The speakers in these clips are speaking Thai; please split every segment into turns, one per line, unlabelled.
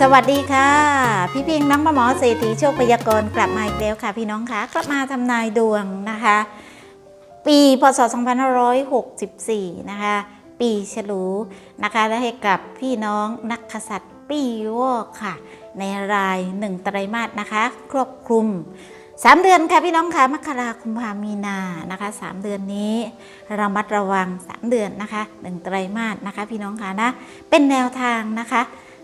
สวัสดีค่ะ พี่พิงน้องหมอเศรษฐีโชคพยากรณ์กลับมาอีกแล้วค่ะ พี่น้องคะกลับมาทำนายดวงนะคะ ปีพศ 2564 นะคะ ปีฉลูนะคะและให้กับพี่น้องนักขสัตว์ปีวอกค่ะ ในรายหนึ่งไตรมาสนะคะ ครอบคลุม 3เดือนค่ะพี่น้องค่ะมกราคมพามีนานะคะ3เดือนนี้ระมัดระวัง3เดือนนะคะหนึ่งไตรมาสนะคะ พี่น้องค่ะนะเป็นแนวทางนะคะ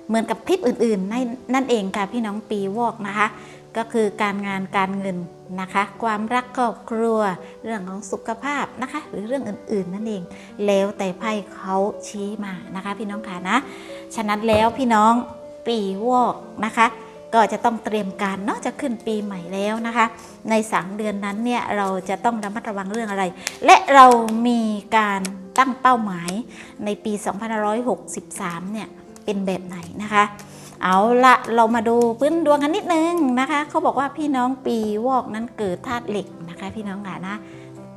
เหมือนกับคลิปอื่นๆนนนั่นเองค่ะพี่น้องปีวอกนะคะ ก็คือการงานการเงินนะคะ ความรักครอบครัวเรื่องของสุขภาพนะคะ หรือเรื่องอื่นๆนั่นเอง แล้วแต่ไพ่เขาชี้มานะคะ พี่น้องค่ะนะฉะนั้นแล้วพี่น้องปีวอกนะคะ ก็จะต้องเตรียมการเนาะจะขึ้นปีใหม่แล้วนะคะ ในสามเดือนนั้นเนี่ยเราจะต้องระมัดระวังเรื่องอะไร และเรามีการตั้งเป้าหมายในปี 2563 เนี่ยเป็นแบบไหนนะคะ เอาละเรามาดูพื้นดวงกันนิดนึงนะคะเขาบอกว่าพี่น้องปีวอกนั้นเกิดธาตุเหล็กนะคะ พี่น้องค่ะนะ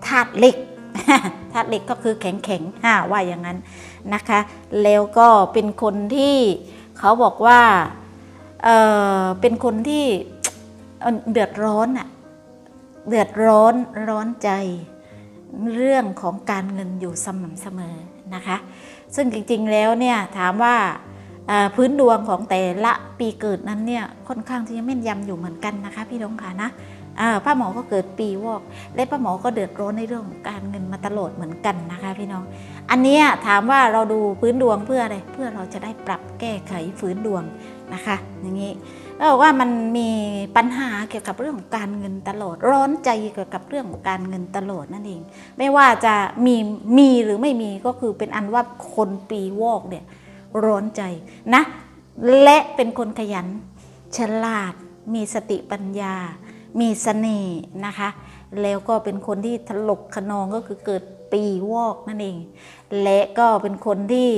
ธาตุเหล็กธาตุเหล็กก็คือแข็งแข็งๆฮ่าว่าอย่างนั้นนะคะ แล้วก็เป็นคนที่เขาบอกว่า เเป็นคนที่เดือดร้อนอะเดือดร้อนร้อนใจเรื่องของการเงินอยู่สม่ำเสมอนะคะ ซึ่งจริงๆแล้วเนี่ยถามว่าพื้นดวงของแต่ละปีเกิดนั้นเนี่ยค่อนข้างที่จะแม่นยำอยู่เหมือนกันนะคะ พี่ดงค่ะนะ ป้าหมอก็เกิดปีวอก และป้าหมอก็เดือดร้อนในเรื่องของการเงินมาตลอดเหมือนกันนะคะพี่น้อง อันนี้ถามว่าเราดูพื้นดวงเพื่ออะไร เพื่อเราจะได้ปรับแก้ไขฟื้นดวงนะคะ อย่างนี้ก็บอกว่ามันมีปัญหาเกี่ยวกับเรื่องของการเงินตลอด ร้อนใจเกี่ยวกับเรื่องของการเงินตลอดนั่นเอง ไม่ว่าจะมีมีหรือไม่มีก็คือเป็นอันว่าคนปีวอกเนี่ยร้อนใจนะ และเป็นคนขยันฉลาดมีสติปัญญา มีเสน่ห์นะคะ แล้วก็เป็นคนที่ถลกขนองก็คือเกิดปีวอกนั่นเอง และก็เป็นคนที่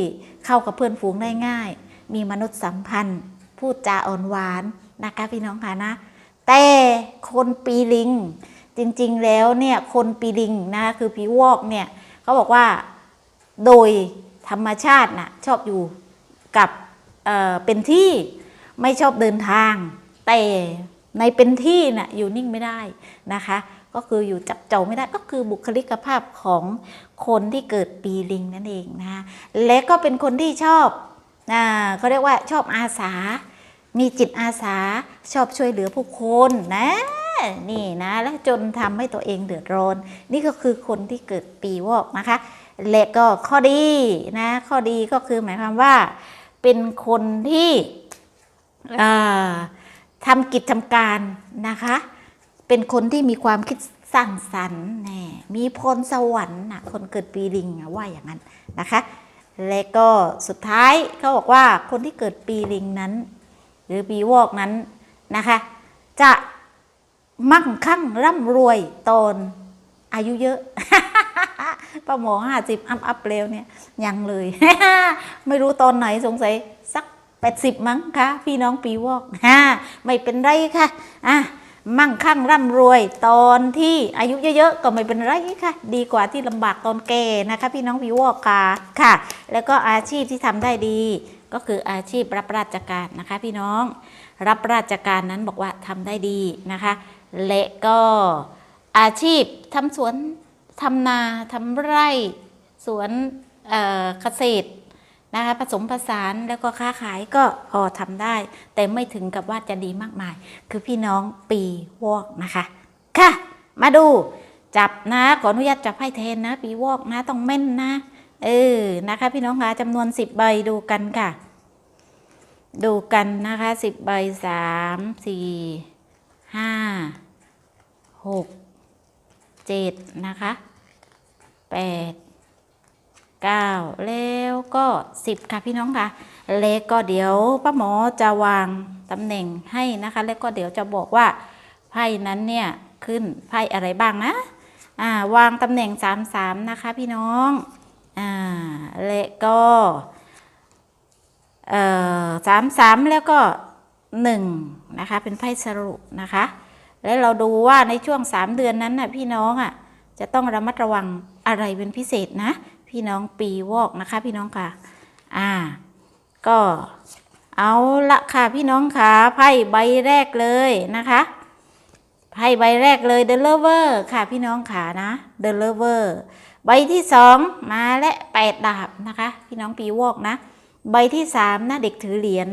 เข้ากับเพื่อนฝูงได้ง่าย มีมนุษยสัมพันธ์ พูดจาอ่อนหวานนะคะพี่น้องค่ะนะ แต่คนปีลิง จริงๆแล้วเนี่ยคนปีลิงนะคะคือผีวอกเนี่ยเขาบอกว่าโดยธรรมชาติน่ะชอบอยู่กับเอ่อเป็นที่ไม่ชอบเดินทาง แต่ ในเป็นที่น่ะอยู่นิ่งไม่ได้นะคะ ก็คืออยู่จับเจ้าไม่ได้ก็คือบุคลิกภาพของคนที่เกิดปีลิงนั่นเองนะคะและก็เป็นคนที่ชอบอ่าเขาเรียกว่าชอบอาสา มีจิตอาสาชอบช่วยเหลือผู้คนนะนี่นะแล้วจนทำให้ตัวเองเดือดร้อน นี่ก็คือคนที่เกิดปีวอกนะคะและก็ข้อดีนะข้อดีก็คือหมายความว่า เป็นคนที่อ่า ทำกิจทำการนะคะ เป็นคนที่มีความคิดสร้างสรรค์แน่มีพรสวรรค์นะคนเกิดปีลิงว่าอย่างนั้นนะคะ และก็สุดท้ายเขาบอกว่าคนที่เกิดปีลิงนั้น หรือปีวอกนั้นนะคะ จะมั่งคั่งร่ำรวยตอนอายุเยอะป้าหมอห้าสิบอัพอัพเร็วเนี่ยยังเลย ไม่รู้ตอนไหนสงสัยสัก แปดสิบมั้งคะพี่น้องปีวอกฮ่าไม่เป็นไรค่ะอะมั่งคั่งร่ำรวยตอนที่อายุเยอะๆก็ไม่เป็นไรค่ะ ดีกว่าที่ลำบากตอนแก่นะคะ พี่น้องปีวอกค่ะค่ะ แล้วก็อาชีพที่ทำได้ดี ก็คืออาชีพรับราชการนะคะ พี่น้องรับราชการนั้นบอกว่าทำได้ดีนะคะ และก็อาชีพทำสวนทำนาทำไร่สวนเกษตร นะคะผสมผสานแล้วก็ค้าขายก็พอทำได้ แต่ไม่ถึงกับว่าจะดีมากมาย คือพี่น้องปีวอกนะคะ ค่ะ มาดูจับนะขออนุญาตจับไพ่เทนนะ ปีวอกนะต้องแม่นนะ เออนะคะ พี่น้องคะจำนวนสิบใบดูกันค่ะ ดูกันนะคะสิบใบสามสี่ห้าหกเจ็ดนะคะแปดเก้าแล้วก็สิบค่ะพี่น้องค่ะแล้วก็เดี๋ยวป้าหมอจะวางตำแหน่งให้นะคะ แล้วก็เดี๋ยวจะบอกว่าไพ่นั้นเนี่ยขึ้นไพ่อะไรบ้างนะอ่าวางตำแหน่งสามสามนะคะพี่น้องอ่าและก็เอ่อสามสามแล้วก็หนึ่งนะคะเป็นไพ่สรุปนะคะ แล้วเราดูว่าในช่วงสามเดือนนั้นน่ะพี่น้องอะจะต้องระมัดระวังอะไรเป็นพิเศษนะ พี่น้องปีวอกนะคะพี่น้องค่ะ อ่า ก็เอาละค่ะพี่น้องค่ะไพ่ใบแรกเลยนะคะไพ่ใบแรกเลย The Lover ค่ะพี่น้องค่ะนะ The Lover ใบที่สองมาและแปดดาบนะคะ พี่น้องปีวอกนะ ใบที่สามนะเด็กถือเหรียญ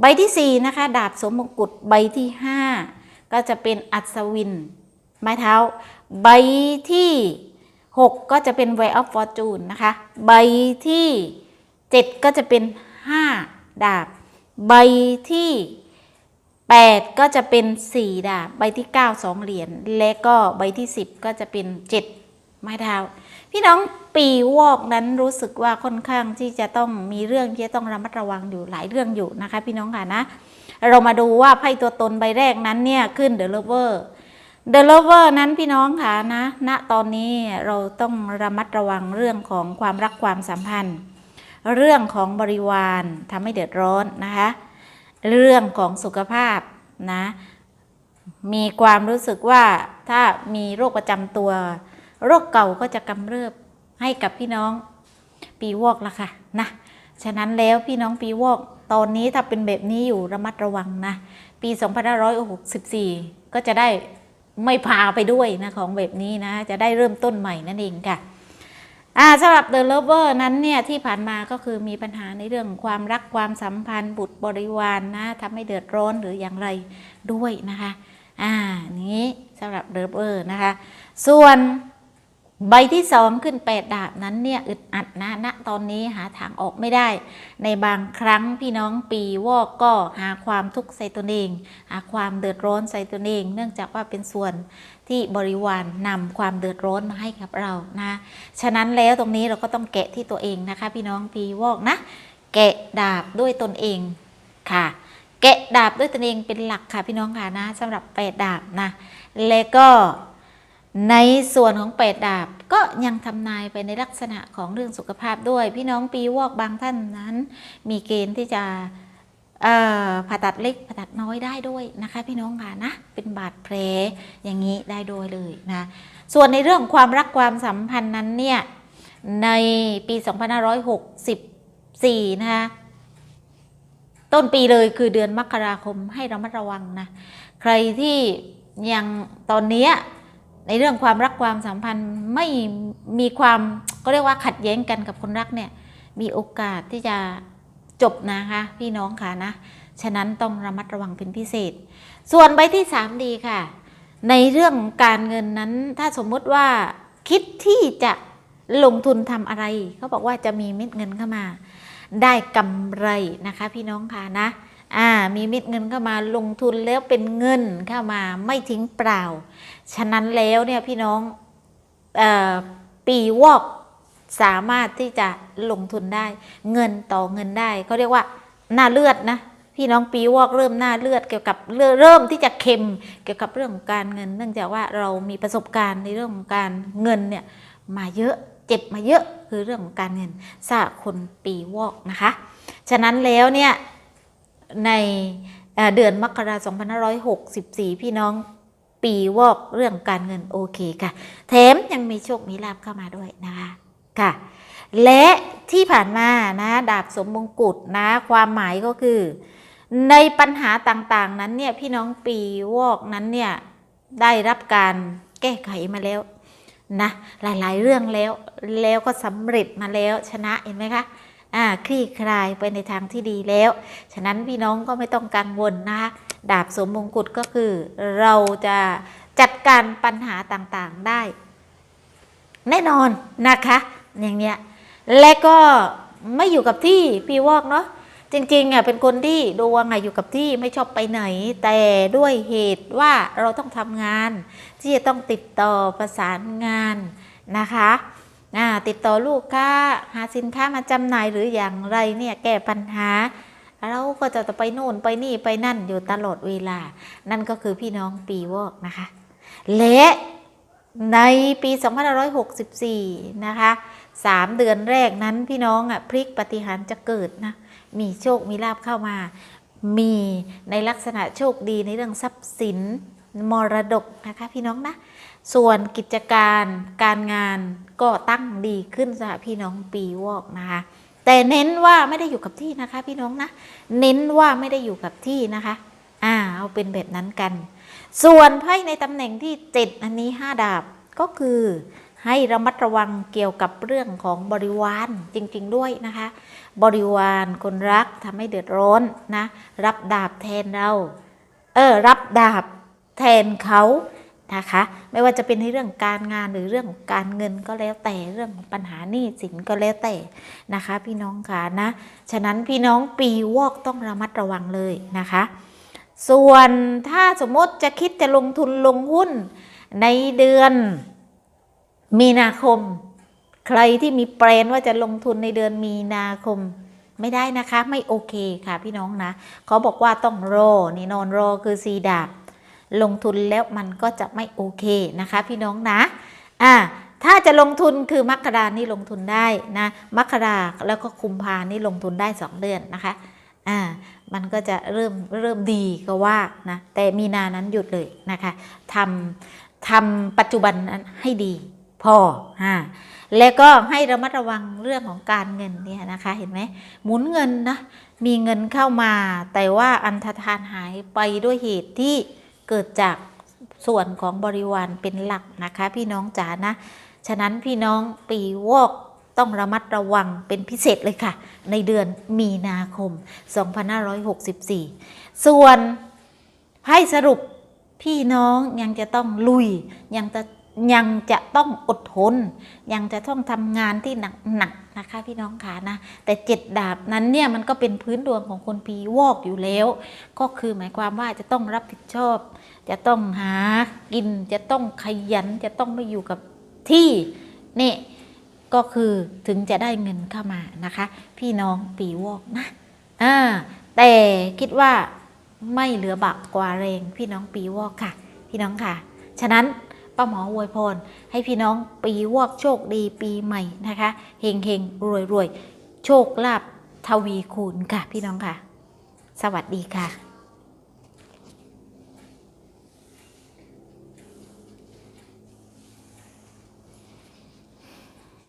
ใบที่สี่นะคะ ดาบสมมงกุฎใบที่ห้าก็จะเป็นอัศวิน ไม้เท้า ใบที่ หกก็จะเป็น Way of Fortune นะคะ ใบที่เจ็ดก็จะเป็นห้าดาบ ใบที่ 8 ก็จะเป็น 4 ดาบ ใบที่ 9 2 เหรียญ และก็ใบที่ 10 ก็จะเป็น 7 ไม้เท้าพี่น้องปีวอกนั้นรู้สึกว่าค่อนข้างที่จะต้องมีเรื่องที่จะต้องระมัดระวังอยู่หลายเรื่องอยู่นะคะ พี่น้องค่ะนะ เรามาดูว่าไพ่ตัวตนใบแรกนั้นเนี่ยขึ้น The Lover The Lover นั้นพี่น้องค่ะนะณตอนนี้เราต้องระมัดระวังเรื่องของความรักความสัมพันธ์ เรื่องของบริวารทำให้เดือดร้อนนะคะ เรื่องของสุขภาพนะ มีความรู้สึกว่าถ้ามีโรคประจำตัว โรคเก่าก็จะกำเริบให้กับพี่น้องปีวอกละค่ะนะฉะนั้นแล้วพี่น้องปีวอกตอนนี้ถ้าเป็นแบบนี้อยู่ระมัดระวังนะ ปี 2564 ก็จะได้ ไม่พาไปด้วยนะของแบบนี้นะ จะได้เริ่มต้นใหม่นั่นเองค่ะอ่าสำหรับ The Lover นั้นเนี่ยที่ผ่านมาก็คือมีปัญหาในเรื่องความรักความสัมพันธ์บุตรบริวารนนะทำให้เดือดร้อนหรืออย่างไรด้วยนะคะ อ่านี้สำหรับ The Lover นะคะ ส่วน ใบที่สองขึ้นแปดดาบนั้นเนี่ยอึดอัดนะณตอนนี้หาทางออกไม่ได้ ในบางครั้งพี่น้องปีวอกก็หาความทุกข์ใส่ตนเอง หาความเดือดร้อนใส่ตนเอง เนื่องจากว่าเป็นส่วนที่บริวารนำความเดือดร้อนมาให้กับเรานะฉะนั้นแล้วตรงนี้เราก็ต้องแกะที่ตัวเองนะคะ พี่น้องปีวอกนะ แกะดาบด้วยตนเองค่ะ แกะดาบด้วยตนเองเป็นหลักค่ะพี่น้องค่ะนะสำหรับแปดดาบนะและก็ ในส่วนของแปดดาบก็ยังทำนายไปในลักษณะของเรื่องสุขภาพด้วย พี่น้องปีวอกบางท่านนั้น มีเกณฑ์ที่จะผ่าตัดเล็กผ่าตัดน้อยได้ด้วยนะคะ พี่น้องค่ะนะเป็นบาดแผลอย่างนี้ได้ด้วยเลยนะส่วนในเรื่องความรักความสัมพันธ์นั้นเนี่ยในปี 2564 นะคะต้นปีเลยคือเดือนมกราคมให้ระมัดระวังนะใครที่ยังตอนนี้ ในเรื่องความรักความสัมพันธ์ไม่มีความก็เรียกว่าขัดแย้งกันกับคนรักเนี่ยมีโอกาสที่จะจบนะคะพี่น้องค่ะนะ ฉะนั้นต้องระมัดระวังเป็นพิเศษ ส่วนใบที่3ดีค่ะ ในเรื่องการเงินนั้นถ้าสมมติว่าคิดที่จะลงทุนทำอะไรเขาบอกว่าจะมีเม็ดเงินเข้ามา ได้กำไรนะคะ พี่น้องค่ะนะ อ่ามีเม็ดเงินเข้ามาลงทุนแล้วเป็นเงินเข้ามาไม่ทิ้งเปล่า ฉะนั้นแล้วเนี่ยพี่น้องอปีวอกสามารถที่จะลงทุนได้ เงินต่อเงินได้เขาเรียกว่าหน้าเลือดนะพี่น้องปีวอกเริ่มหน้าเลือดเกี่ยวกับเรื่องเริ่มที่จะเค็มเกี่ยวกับเรื่องของการเงิน เนื่องจากว่าเรามีประสบการณ์ในเรื่องของการเงินเนี่ยมาเยอะเจ็บมาเยอะคือเรื่องของการเงินสาคนปีวอกนะคะ ฉะนั้นแล้วเนี่ย ในเดือนมกราคม2564 พี่น้องปีวอกเรื่องการเงินโอเคค่ะ แถมยังมีโชคมีลาภเข้ามาด้วยนะคะค่ะ และที่ผ่านมานะดาบสมมงกุฎนะความหมายก็คือ ในปัญหาต่างๆนั้นเนี่ยพี่น้องปีวอกนั้นเนี่ยได้รับการแก้ไขมาแล้วนะหลายๆเรื่องแล้วแล้วก็สำเร็จมาแล้วชนะเห็นไหมคะ คลี่คลายไปในทางที่ดีแล้ว ฉะนั้นพี่น้องก็ไม่ต้องกังวลนะคะดาบสมมงกุฎก็คือ เราจะจัดการปัญหาต่างๆได้ แน่นอนนะคะ อย่างเนี้ยและก็ไม่อยู่กับที่พี่วอกเนาะจริงๆอะเป็นคนที่ดวงอะอยู่กับที่ไม่ชอบไปไหน แต่ด้วยเหตุว่าเราต้องทำงาน ที่จะต้องติดต่อประสานงานนะคะ ติดต่อลูกค้าหาสินค้ามาจำหน่ายหรืออย่างไรเนี่ยแก้ปัญหา เราก็จะไปโน่นไปนี่ไปนั่นอยู่ตลอดเวลา นั่นก็คือพี่น้องปีวอกนะคะ และในปี2564 นะคะ3เดือนแรกนั้นพี่น้องอะพลิกปฏิหารจะเกิดนะมีโชคมีลาบเข้ามา มีในลักษณะโชคดีในเรื่องทรัพย์สินมรดกนะคะพี่น้องนะ ส่วนกิจการการงานก็ตั้งดีขึ้นสำหรับพี่น้องปีวอกนะคะ แต่เน้นว่าไม่ได้อยู่กับที่นะคะ พี่น้องนะ เน้นว่าไม่ได้อยู่กับที่นะคะ อ่า เอาเป็นแบบนั้นกัน ส่วนไพ่ในตำแหน่งที่เจ็ดอันนี้ห้าดาบก็คือให้ระมัดระวังเกี่ยวกับเรื่องของบริวารจริงๆด้วยนะคะ บริวารคนรักทำให้เดือดร้อนนะ รับดาบแทนเรา เออ รับดาบแทนเขา นะคะ ไม่ว่าจะเป็นในเรื่องการงานหรือเรื่องของการเงินก็แล้วแต่เรื่องของปัญหาหนี้สินก็แล้วแต่นะคะ พี่น้องค่ะนะฉะนั้นพี่น้องปีวอกต้องระมัดระวังเลยนะคะ ส่วนถ้าสมมติจะคิดจะลงทุนลงหุ้นในเดือนมีนาคม ใครที่มีแปลนว่าจะลงทุนในเดือนมีนาคมไม่ได้นะคะ ไม่โอเคค่ะพี่น้องนะเขาบอกว่าต้องรอนี่นอนรอคือซีดาบ ลงทุนแล้วมันก็จะไม่โอเคนะคะ พี่น้องนะอ่าถ้าจะลงทุนคือมกรานี่ลงทุนได้นะมกราแล้วก็คุมภานี่ลงทุนได้ 2 เดือนนะคะอ่ามันก็จะเริ่มเริ่มดีก็ว่านะแต่มีนานั้นหยุดเลยนะคะทำทำปัจจุบันนั้นให้ดีพออ่าแล้วก็ให้ระมัดระวังเรื่องของการเงินเนี่ยนะคะเห็นไหมหมุนเงินนะมีเงินเข้ามา แต่ว่าอันธทานหายไปด้วยเหตุที่ เกิดจากส่วนของบริวารเป็นหลักนะคะ พี่น้องจ๋านะ ฉะนั้นพี่น้องปีวอกต้องระมัดระวังเป็นพิเศษเลยค่ะ ในเดือนมีนาคม 2564 ส่วนให้สรุปพี่น้องยังจะต้องลุยยังจะ ยังจะต้องอดทน ยังจะต้องทำงานที่หนักๆนะคะพี่น้องค่ะนะ แต่เจ็ดดาบนั้นเนี่ยมันก็เป็นพื้นดวงของคนปีวอกอยู่แล้ว ก็คือหมายความว่าจะต้องรับผิดชอบ จะต้องหากินจะต้องขยันจะต้องไม่อยู่กับที่นี่ก็คือถึงจะได้เงินเข้ามานะคะ พี่น้องปีวอกนะอ่าแต่คิดว่าไม่เหลือบักกว่าแรงพี่น้องปีวอกค่ะ พี่น้องค่ะ ฉะนั้น ป้าหมออวยพร ให้พี่น้องปีวอกโชคดีปีใหม่นะคะเฮงเฮงรวยรวยโชคลาภทวีคูณค่ะพี่น้องค่ะ สวัสดีค่ะ